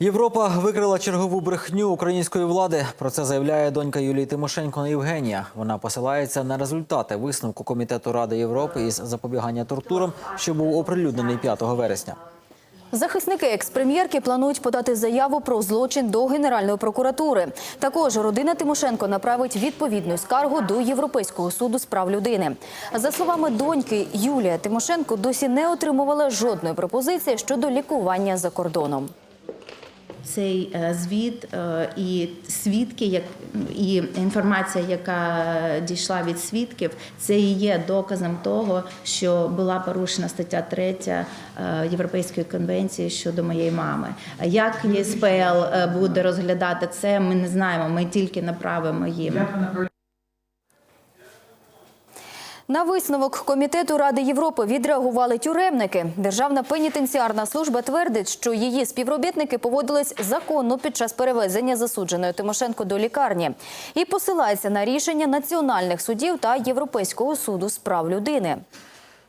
Європа викрила чергову брехню української влади. Про це заявляє донька Юлії Тимошенко Євгенія. Вона посилається на результати висновку комітету Ради Європи із запобігання тортурам, що був оприлюднений 5 вересня. Захисники експрем'єрки планують подати заяву про злочин до Генеральної прокуратури. Також родина Тимошенко направить відповідну скаргу до Європейського суду з прав людини. За словами доньки, Юлія Тимошенко досі не отримувала жодної пропозиції щодо лікування за кордоном. Цей е, звіт е, і свідки, як і інформація, яка дійшла від свідків, це і є доказом того, що була порушена стаття 3 е, Європейської конвенції щодо моєї мами. Як ЄСПЛ буде розглядати це, ми не знаємо. Ми тільки направимо їм. На висновок комітету Ради Європи відреагували тюремники. Державна пенітенціарна служба твердить, що її співробітники поводились законно під час перевезення засудженої Тимошенко до лікарні і посилається на рішення національних судів та Європейського суду з прав людини.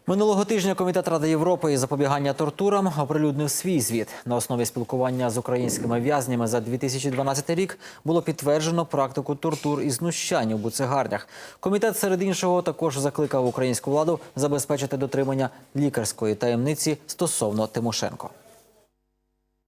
Минулого тижня комітет Ради Європи із запобігання тортурам оприлюднив свій звіт. На основі спілкування з українськими в'язнями за 2012 рік було підтверджено практику тортур і знущань у буцегарнях. Комітет серед іншого також закликав українську владу забезпечити дотримання лікарської таємниці стосовно Тимошенко.